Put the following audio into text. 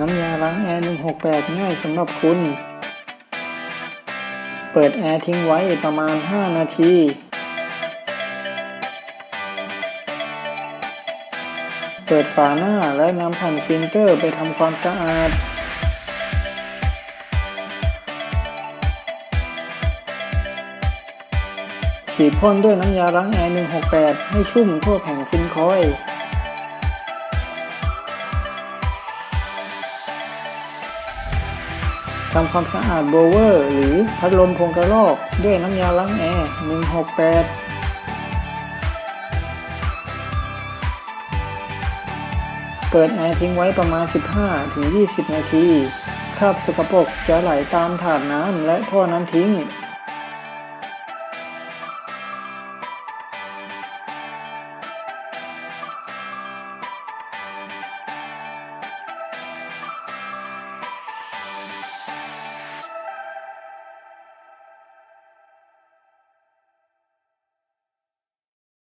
น้ำยาล้างแอร์ 168 ง่ายสำหรับคุณ เปิดแอร์ทิ้งไว้ประมาณ 5 นาที เปิดฝาหน้าและนำแผ่นฟิลเตอร์ไปทำความสะอาด ฉีดพ่นด้วยน้ำยาล้างแอร์ 168 ให้ชุ่มทั่วแผงฟินคอยล์ ทำความสะอาดโบเวอร์ หรือพัดลมโครงกระรอกด้วยน้ำยาล้างแอร์168เปิดแอร์ทิ้งไว้ประมาณ 15-20 นาที คราบสกปรกจะไหลตามถาดน้ำและท่อน้ำทิ้ง